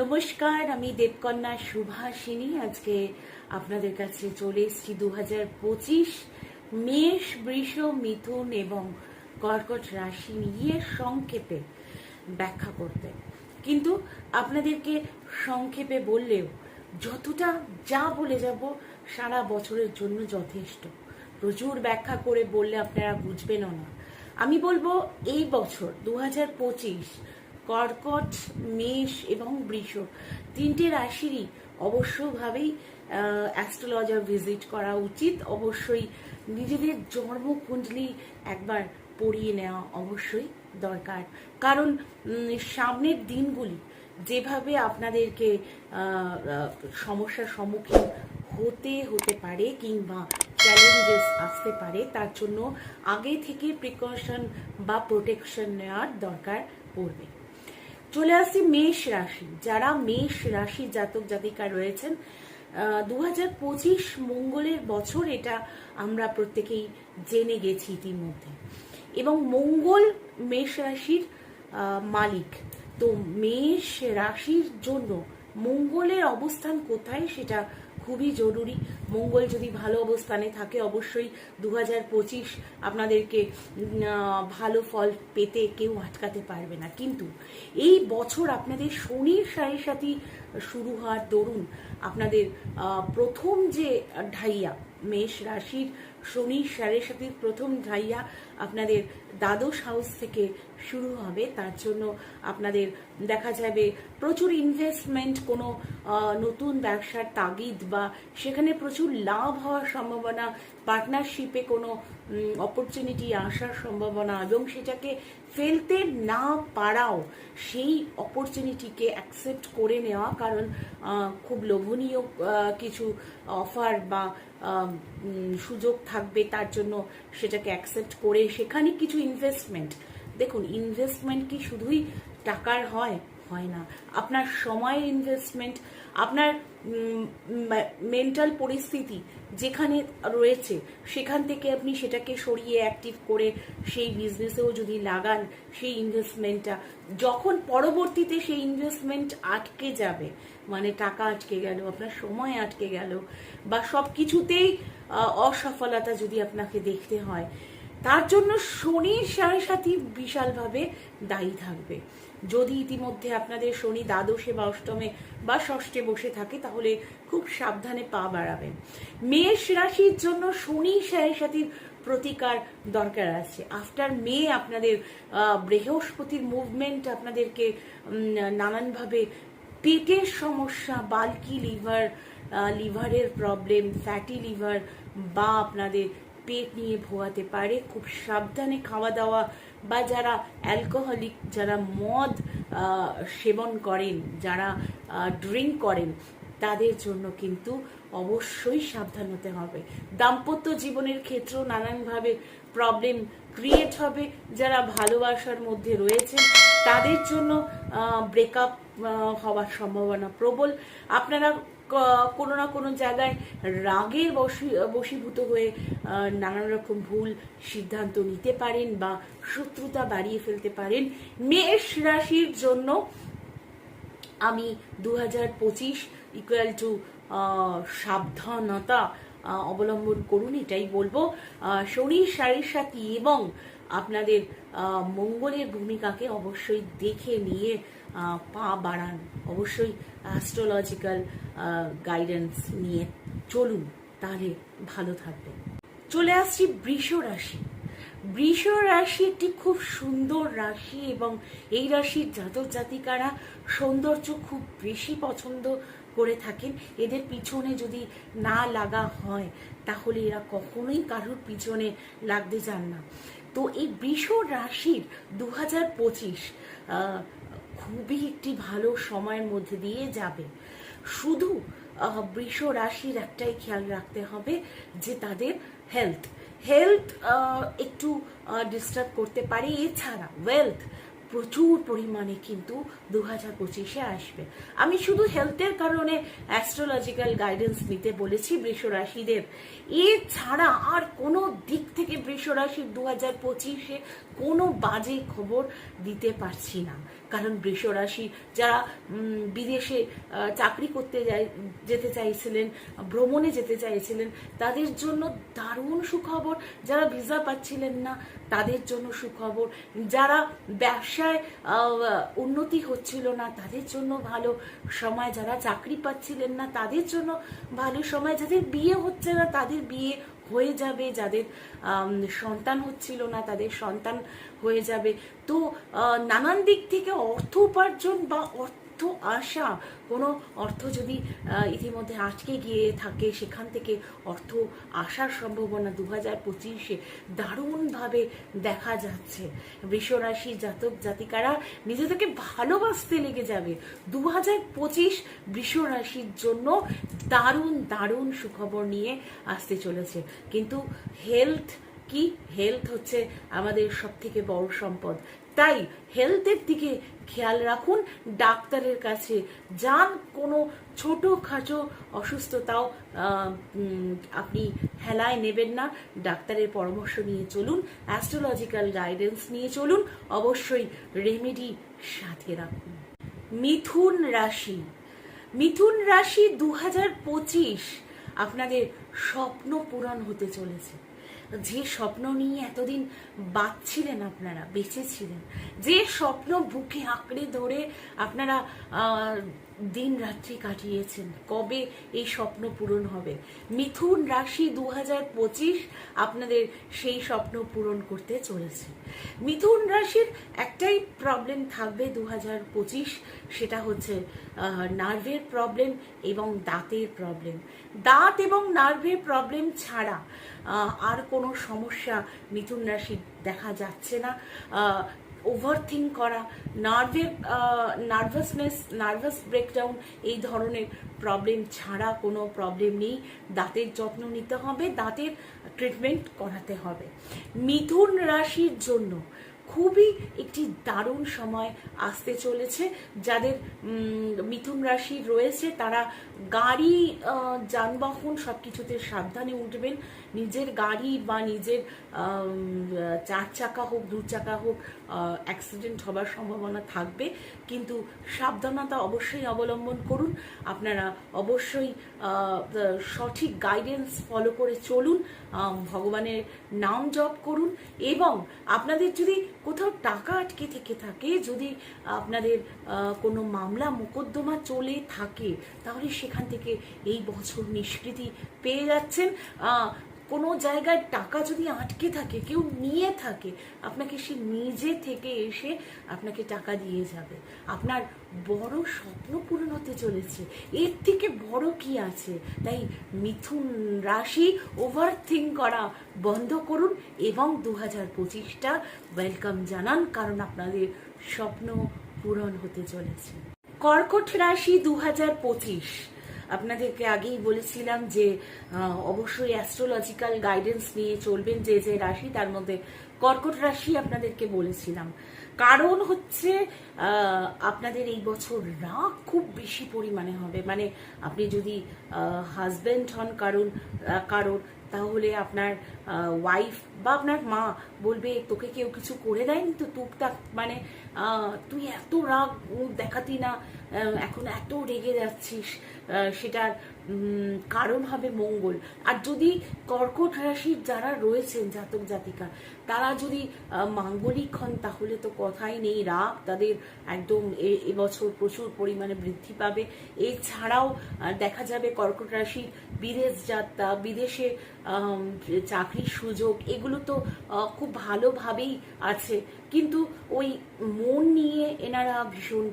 নমস্কার, আমি দেবকন্যা সুভাষিনী। আজকে আপনাদের কাছে চলে এসেছি দু হাজার পঁচিশ মেষ, বৃষ, মিথুন এবং কর্কট রাশি নিয়ে সংক্ষেপে ব্যাখ্যা করতে। কিন্তু আপনাদেরকে সংক্ষেপে বললেও যতটা যা বলে যাব সারা বছরের জন্য যথেষ্ট। প্রচুর ব্যাখ্যা করে বললে আপনারা বুঝবেনও না। আমি বলব এই বছর দু হাজার পঁচিশ কর্কট, মেষ এবং বৃষ। তিনটে রাশিরই অবশ্যভাবেই অ্যাস্ট্রোলজার ভিজিট করা উচিত। অবশ্যই নিজেদের জন্মকুণ্ডলী একবার পড়িয়ে নেওয়া অবশ্যই দরকার। কারণ সামনের দিনগুলি যেভাবে আপনাদেরকে সমস্যার সম্মুখীন হতে হতে পারে কিংবা চ্যালেঞ্জেস আসতে পারে, তার জন্য আগে থেকে প্রিকশন বা প্রোটেকশন নেওয়ার দরকার পড়বে। চলে আসছি মেষ রাশি। যারা মেষ রাশি জাতক জাতিকা রয়েছেন দু হাজার পঁচিশ মঙ্গলের বছর এটা আমরা প্রত্যেকেই জেনে গেছি ইতিমধ্যে। এবং মঙ্গল মেষ রাশির মালিক। তো মেষ রাশির জন্য মঙ্গলের অবস্থান কোথায় সেটা খুবই জরুরি। মঙ্গল যদি ভালো অবস্থানে থাকে, অবশ্যই দু হাজার পঁচিশ আপনাদেরকে ভালো ফল পেতে কেউ আটকাতে পারবে না। কিন্তু এই বছর আপনাদের শনির সাড়ে সাথী শুরু হওয়ার দরুন আপনাদের প্রথম যে ঢাইয়া, মেষ রাশির শনির সাড়ে সাথীর প্রথম ঢাইয়া আপনাদের দ্বাদশ হাউস থেকে শুরু হবে, তার জন্য আপনাদের দেখা যাবে প্রচুর ইনভেস্টমেন্ট কোনো নতুন ব্যবসার তাগিদ বা সেখানে প্রচুর লাভ হওয়ার সম্ভাবনা পার্টনারশিপে কোনো অপরচুনিটি আসার সম্ভাবনা এবং সেটাকে ফেলতে না পারাও সেই অপরচুনিটিকে অ্যাকসেপ্ট করে নেওয়া, কারণ খুব লোভনীয় কিছু অফার বা সুযোগ থাকবে, তার জন্য সেটাকে অ্যাকসেপ্ট করে সেখানে কিছু ইনভেস্টমেন্ট দেখুন ইনভেস্টমেন্ট কি শুধুই টাকার হয়? হয় না। আপনার সময়ের ইনভেস্টমেন্ট আপনার মেন্টাল পরিস্থিতি যেখানে রয়েছে, সেখান থেকে আপনি সেটাকে সরিয়ে অ্যাক্টিভ করে সেই বিজনেসেও যদি লাগান, সেই ইনভেস্টমেন্টটা যখন পরবর্তীতে সেই ইনভেস্টমেন্ট আটকে যাবে মানে টাকা আটকে গেল, আপনার সময় আটকে গেল, বা সব কিছুতেই অসফলতা যদি আপনাকে দেখতে হয় তার জন্য শনির সাড়ে সাথী বিশালভাবে দায়ী থাকবে। যদি ইতিমধ্যে আপনাদের শনি দ্বাদশে বা অষ্টমে বা ষষ্ঠে বসে থাকে, তাহলে খুব সাবধানে পা বাড়াবেন। মেষ রাশির জন্য শনি সাড়ে সাথীর প্রতিকার দরকার আছে। আফটার মে আপনাদের বৃহস্পতির মুভমেন্ট আপনাদেরকে নানানভাবে পেটের সমস্যা বাল্কি লিভার লিভারের প্রবলেম ফ্যাটি লিভার বা আপনাদের পেট নিয়ে ভোয়াতে পারে। খুব সাবধানে খাওয়া দাওয়া বা যারা অ্যালকোহলিক যারা মদ সেবন করেন, যারা ড্রিঙ্ক করেন, তাদের জন্য কিন্তু অবশ্যই সাবধান হতে হবে। দাম্পত্য জীবনের ক্ষেত্রেও নানানভাবে প্রবলেম ক্রিয়েট হবে। যারা ভালোবাসার মধ্যে রয়েছেন, তাদের জন্য ব্রেকআপ হওয়ার সম্ভাবনা প্রবল। আপনারা কোনো না কোনো জায়গায় রাগের বশী- বশীভূত হয়ে নানান রকম ভুল সিদ্ধান্ত নিতে পারেন বা শত্রুতা বাড়িয়ে ফেলতে পারেন। মেষ রাশির জন্য আমি দু হাজার পঁচিশ ইকুয়াল টু সাবধানতা অবলম্বন করুন, এটাই বলব। শনির সাড়ে সাথী এবং আপনাদের মঙ্গলের ভূমিকাকে অবশ্যই দেখে নিয়ে পা বাড়ান। অবশ্যই অ্যাস্ট্রোলজিক্যাল গাইডেন্স নিয়ে চলুন, তাহলে ভালো থাকবেন। চলে আসছি বৃষ রাশি। বৃষ রাশি একটি খুব সুন্দর রাশি এবং এই রাশির জাতক জাতিকারা সৌন্দর্য খুব বেশি পছন্দ করে থাকেন। এদের পিছনে যদি না লাগা হয়, তাহলে এরা কখনোই কারোর পিছনে লাগতে চান না। তো এই বৃষ রাশির দু হাজার পঁচিশ খুবই একটি ভালো সময়ের মধ্যে দিয়ে যাবে। শুধু বৃষ রাশির একটাই খেয়াল রাখতে হবে যে তাদের হেলথ হেলথ একটু ডিস্টার্ব করতে পারে। এছাড়া ওয়েলথ প্রচুর পরিমাণে কিন্তু দু হাজার পঁচিশে আসবে। আমি শুধু হেলথের কারণে অ্যাস্ট্রোলজিক্যাল গাইডেন্স নিতে বলেছি বৃষ রাশিদের। এছাড়া আর কোনো দিক থেকে বৃষ রাশির দু হাজার পঁচিশে কোনো বাজে খবর দিতে পারছি না। কারণ বৃষ রাশি যারা বিদেশে চাকরি করতে যাই- যেতে চাইছিলেন, ভ্রমণে যেতে চাইছিলেন, তাদের জন্য দারুণ সুখবর। যারা ভিসা পাচ্ছিলেন না, তাদের জন্য সুখবর। যারা ব্যবসায় উন্নতি হচ্ছিল না, তাদের জন্য ভালো সময়। যারা চাকরি পাচ্ছিলেন না, তাদের জন্য ভালো সময়। যাদের বিয়ে হচ্ছে না, তাদের বিয়ে হয়ে যাবে, যাদের সন্তান হচ্ছিল না, তাদের সন্তান হয়ে যাবে। তো নানান দিক থেকে অর্থ উপার্জন বা অর্থ আসা কোনো অর্থ যদি ইতিমধ্যে আটকে গিয়ে থাকে, সেখান থেকে অর্থ আসার সম্ভাবনা দু হাজার পঁচিশে দারুণভাবে দেখা যাচ্ছে। বৃষরাশি জাতক জাতিকারা নিজেদেরকে ভালোবাসতে লেগে যাবে। দু হাজার পঁচিশ বৃষরাশির জন্য দারুণ দারুণ সুখবর নিয়ে আসতে চলেছে। কিন্তু হেলথ কি? হেলথ হচ্ছে আমাদের সব থেকে বড় সম্পদ। তাই হেলথের দিকে খেয়াল রাখুন, ডাক্তারের কাছে যান কোনো ছোট খাটো অসুস্থতাও আপনি হেলায় নেবেন না। ডাক্তারের পরামর্শ নিয়ে চলুন অ্যাস্ট্রোলজিক্যাল গাইডেন্স নিয়ে চলুন, অবশ্যই রেমেডি সাথে রাখুন। মিথুন রাশি। মিথুন রাশি দু হাজার পঁচিশ আপনাদের স্বপ্ন পূরণ হতে চলেছে। যে স্বপ্ন নিয়ে এতদিন বাঁচছিলেন আপনারা বেঁচেছিলেন যে স্বপ্ন বুকে আঁকড়ে ধরে আপনারা দিন রাত্রি কাটিয়েছেন। কবে এই স্বপ্ন পূরণ হবে? মিথুন রাশি দু পঁচিশ আপনাদের সেই স্বপ্ন পূরণ করতে চলেছে। মিথুন রাশির একটাই প্রবলেম থাকবে দু পঁচিশ, সেটা হচ্ছে নার্ভের প্রবলেম এবং দাঁতের প্রবলেম দাঁত এবং নার্ভের প্রবলেম ছাড়া আর কোনো সমস্যা মিথুন রাশির দেখা যাচ্ছে না। ওভার থিঙ্ক করা নার্ভের নার্ভাসনেস নার্ভাস ব্রেকডাউন এই ধরনের প্রবলেম ছাড়া কোনো প্রবলেম নেই। দাঁতের যত্ন নিতে হবে, দাঁতের ট্রিটমেন্ট করাতে হবে। মিথুন রাশির জন্য খুবই একটি দারুণ সময় আসতে চলেছে। যাদের মিথুন রাশি রয়েছে, তারা গাড়ি যানবাহন সব কিছুতে সাবধানে উঠবেন। নিজের গাড়ি বা নিজের চার চাকা হোক, দু চাকা হোক অ্যাক্সিডেন্ট হবার সম্ভাবনা থাকবে, কিন্তু সাবধানতা অবশ্যই অবলম্বন করুন। আপনারা অবশ্যই সঠিক গাইডেন্স ফলো করে চলুন ভগবানের নাম জপ করুন এবং আপনাদের যদি কোথাও টাকা আটকে থেকে থাকে, যদি আপনাদের কোনো মামলা, মোকদ্দমা চলে থাকে, তাহলে সেখান থেকে এই বছর নিষ্কৃতি পেয়ে যাচ্ছেন। কোনো জায়গায় টাকা যদি আটকে থাকে, কেউ নিয়ে থাকে, আপনাকে সে নিজে থেকে এসে আপনাকে টাকা দিয়ে যাবে। আপনার বড় স্বপ্ন পূরণ হতে চলেছে। এর থেকে বড় কি আছে? তাই মিথুন রাশি ওভার থিঙ্ক করা বন্ধ করুন এবং দু হাজার পঁচিশটা ওয়েলকাম জানান, কারণ আপনাদের স্বপ্ন পূরণ হতে চলেছে। কর্কট রাশি দু হাজার পঁচিশ। আপনাদেরকে আগেই বলেছিলাম যে অবশ্যই অ্যাস্ট্রোলজিক্যাল গাইডেন্স নিয়ে চলবেন যে যে রাশি, তার মধ্যে কর্কট রাশি আপনাদেরকে বলেছিলাম। কারণ হচ্ছে আপনাদের এই বছর রাগ খুব বেশি পরিমাণে হবে। মানে আপনি যদি হাজব্যান্ড হন কারণ কারোর, তাহলে আপনার ওয়াইফ বা আপনার মা বলবে, তোকে কেউ কিছু করে দেয়নি তো, টুকটাক মানে তুই এত রাগ দেখাতি না এখন এত রেগে যাচ্ছিস সেটার কারণ হবে মঙ্গল। আর যদি কর্কট রাশির যারা রয়েছেন জাতক জাতিকা, তারা যদি মাঙ্গলিক হন, তাহলে তো কথাই নেই, রাগ তাদের একদম এবছর প্রচুর পরিমাণে বৃদ্ধি পাবে। এছাড়াও দেখা যাবে কর্কট রাশির বিদেশ যাত্রা, বিদেশে চাকরির সুযোগ, এগুলো তো খুব ভালোভাবেই আছে। কিন্তু ওই মন নিয়ে এনারা ভীষণ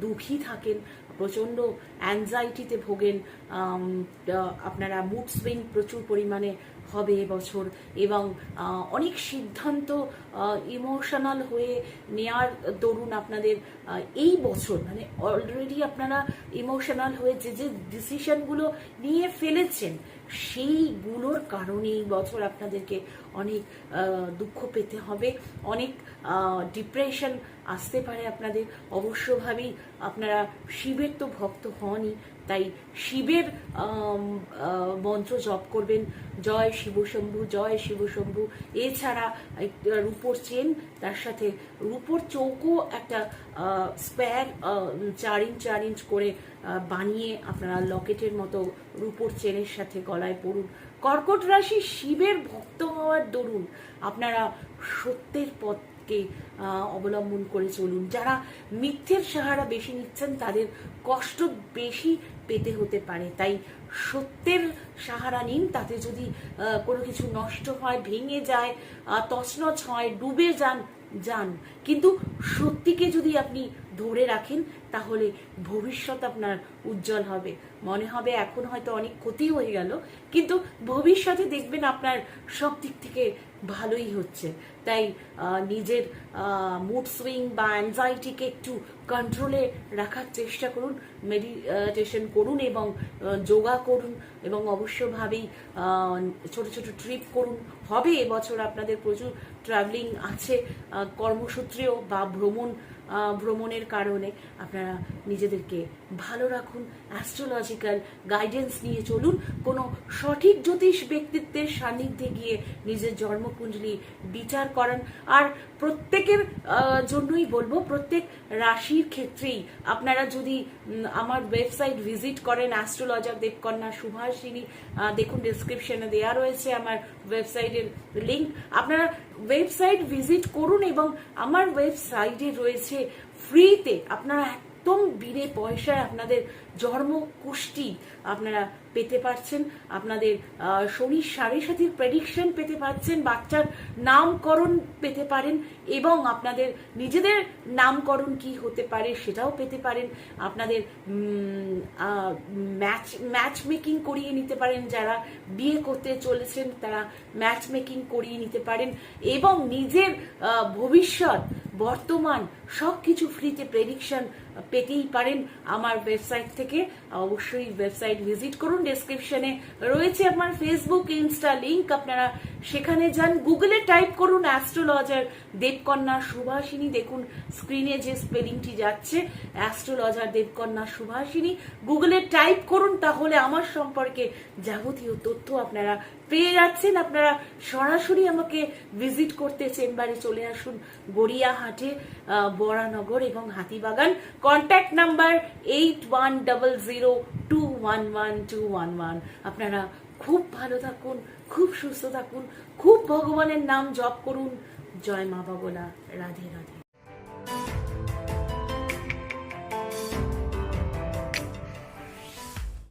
দুঃখী থাকেন প্রচণ্ড অ্যাংজাইটিতে ভোগেন আপনারা মুড সুইং প্রচুর পরিমাণে হবে এবছর এবং অনেক সিদ্ধান্ত ইমোশনাল হয়ে নেয়ার দরুন আপনাদের এই বছর মানে অলরেডি আপনারা ইমোশনাল হয়ে যে যে ডিসিশনগুলো নিয়ে ফেলেছেন, সেইগুলোর কারণে এই বছর আপনাদেরকে অনেক দুঃখ পেতে হবে, অনেক ডিপ্রেশন আসতে পারে আপনাদের। অবশ্যভাবেই আপনারা শিবের তো ভক্ত হনই তাই শিবের মন্ত্র জপ করবেন। জয় শিবশম্ভু জয় শিবশম্ভু এছাড়া রূপোর চেন তার সাথে রূপোর চৌকো একটা স্পেয়ার চার ইঞ্চ চার ইঞ্চ করে বানিয়ে আপনারা লকেটের মতো রূপোর চেনের সাথে গলায় পরুন। কর্কট রাশি শিবের ভক্ত হওয়ার দরুন। আপনারা সত্যের আহ, অবলম্বন করে চলুন। যারা মিথ্যের সাহারা বেশি নিচ্ছেন তাদের কষ্ট বেশি পেতে হতে পারে। তাই সত্যের সাহারা নিন, তাতে যদি কোনো কিছু নষ্ট হয়, ভেঙে যায় তছনছ হয়, ডুবে যান যান। কিন্তু সত্যিকে যদি আপনি ধরে রাখেন, তাহলে ভবিষ্যৎ আপনার উজ্জ্বল হবে। মনে হবে এখন হয়তো অনেক ক্ষতি হয়ে গেল, কিন্তু ভবিষ্যতে দেখবেন আপনার সব দিক থেকে ভালোই হচ্ছে। তাই নিজের মুড সুইং বা অ্যাংজাইটিকে একটু কন্ট্রোলে রাখার চেষ্টা করুন মেডিটেশন করুন এবং যোগা করুন এবং অবশ্যভাবেই ছোট ছোট ট্রিপ করুন। হবে এবছর আপনাদের প্রচুর ট্রাভেলিং আছে কর্মসূত্রেও বা ভ্রমণ ভ্রমণের কারণে আপনারা নিজেদেরকে ভালো রাখুন অ্যাস্ট্রোলজিক্যাল গাইডেন্স নিয়ে চলুন। কোনো সঠিক জ্যোতিষ ব্যক্তিত্বের সান্নিধ্যে গিয়ে নিজের জন্মকুণ্ডলী বিচার করান। আর প্রত্যেকের জন্যই বলব, প্রত্যেক রাশির ক্ষেত্রেই আপনারা যদি আমার ওয়েবসাইট ভিজিট করেন অ্যাস্ট্রোলজার দেবকন্যা সুভাষিনী দেখুন ডিসক্রিপশনে দেওয়া রয়েছে আমার ওয়েবসাইটের লিঙ্ক আপনারা ওয়েবসাইট ভিজিট করুন এবং আমার ওয়েবসাইটে রয়েছে ফ্রিতে আপনারা একদম বিনে পয়সায় আপনাদের জন্ম কুষ্টি আপনারা পেতে পারছেন। আপনাদের শনির সাড়ে সাথীর প্রেডিকশন পেতে পারছেন। বাচ্চার নামকরণ পেতে পারেন এবং আপনাদের নিজেদের নামকরণ কি হতে পারে সেটাও পেতে পারেন। আপনাদের ম্যাচ ম্যাচ মেকিং করিয়ে নিতে পারেন। যারা বিয়ে করতে চলেছেন তারা ম্যাচ মেকিং করিয়ে নিতে পারেন এবং নিজের ভবিষ্যৎ, বর্তমান সব কিছু ফ্রিতে প্রেডিকশন পেতেই পারেন আমার ওয়েবসাইট থেকে। অবশ্যই ওয়েবসাইট ভিজিট করুন। ডেসক্রিপশনে রয়েছে আমার ফেসবুক ইনস্টা লিঙ্ক আপনারা সেখানে যান গুগলে টাইপ করুন অ্যাস্ট্রোলজার দেবকন্যা সুভাষিনী। দেখুন স্ক্রিনে যে স্পেলিংটি যাচ্ছে অ্যাস্ট্রোলজার দেবকন্যা সুভাষিনী। গুগলে টাইপ করুন, তাহলে আমার সম্পর্কে যাবতীয় তথ্য আপনারা পেয়ে যাচ্ছেন। আপনারা সরাসরি আমাকে ভিজিট করতে চেম্বারে চলে আসুন। গড়িয়াহাটে বরানগর এবং Hatibagan. Contact number eight one double zero two one one two one one আপনারা খুব ভালো থাকুন, খুব সুস্থ থাকুন, খুব ভগবানের নাম জপ করুন। জয় মা বাবলা রাধে রাধে।